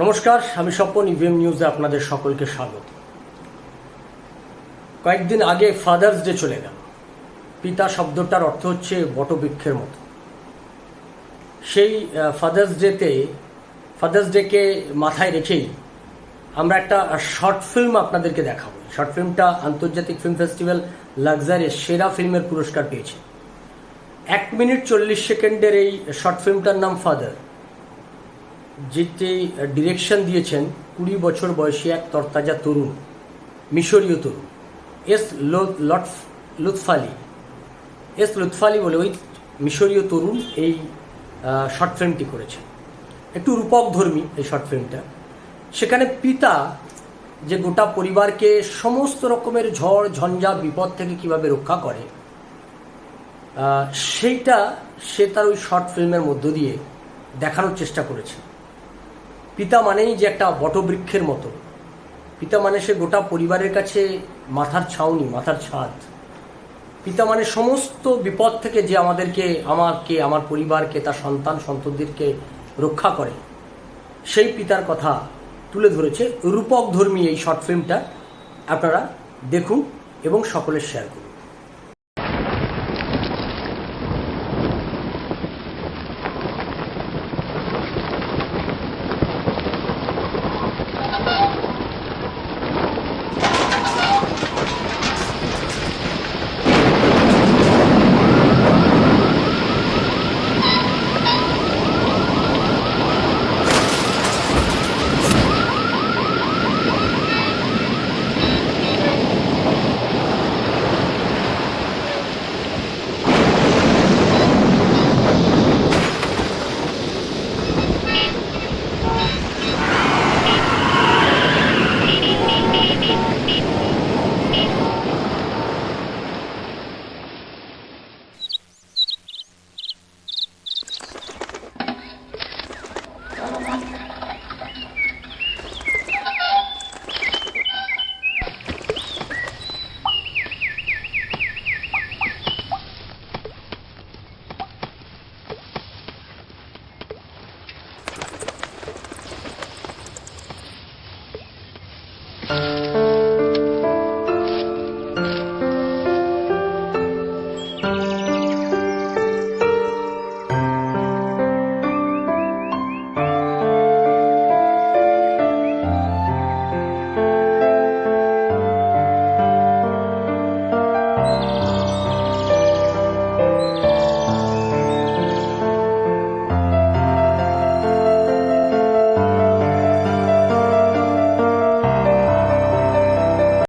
নমস্কার, আমি স্বপন ইভিএম নিউজে আপনাদের সকলকে স্বাগত। কয়েকদিন আগে ফাদার্স ডে চলে গেল। পিতা শব্দটার অর্থ হচ্ছে বটবৃক্ষের মতো। সেই ফাদার্স ডেতে ফাদার্স ডেকে মাথায় রেখেই আমরা একটা শর্ট ফিল্ম আপনাদেরকে দেখাবো। শর্ট ফিল্মটা আন্তর্জাতিক ফিল্ম ফেস্টিভ্যাল লাক্সারে সেরা ফিল্মের পুরস্কার পেয়েছে। এক মিনিট চল্লিশ সেকেন্ডের এই শর্ট ফিল্মটার নাম ফাদার যেটি ডিরেকশন দিয়েছেন কুড়ি বছর বয়সী এক তরতাজা তরুণ, মিশরীয় তরুণ, এস লটফ লুৎফালি। এস লুৎফালি বলে ওই মিশরীয় তরুণ এই শর্ট ফিল্মটি করেছেন। একটু রূপক ধর্মী এই শর্ট ফিল্মটা সেখানে পিতা যে গোটা পরিবারকে সমস্ত রকমের ঝড়, ঝঞ্ঝা, বিপদ থেকে কীভাবে রক্ষা করে সেইটা সে তার ওই শর্ট ফিল্মের মধ্য দিয়ে দেখানোর চেষ্টা করেছে পিতা মানেই যে একটা বটবৃক্ষের মতো। পিতা মানে সে গোটা পরিবারের কাছে মাথার ছাউনি, মাথার ছাদ। পিতা মানে সমস্ত বিপদ থেকে যে আমাদেরকে, আমাকে, আমার পরিবারকে, তার সন্তান সন্ততিদেরকে রক্ষা করে, সেই পিতার কথা তুলে ধরেছে রূপক ধর্মী এই শর্ট ফিল্মটা। আপনারা দেখুন এবং সকলে শেয়ার করুন।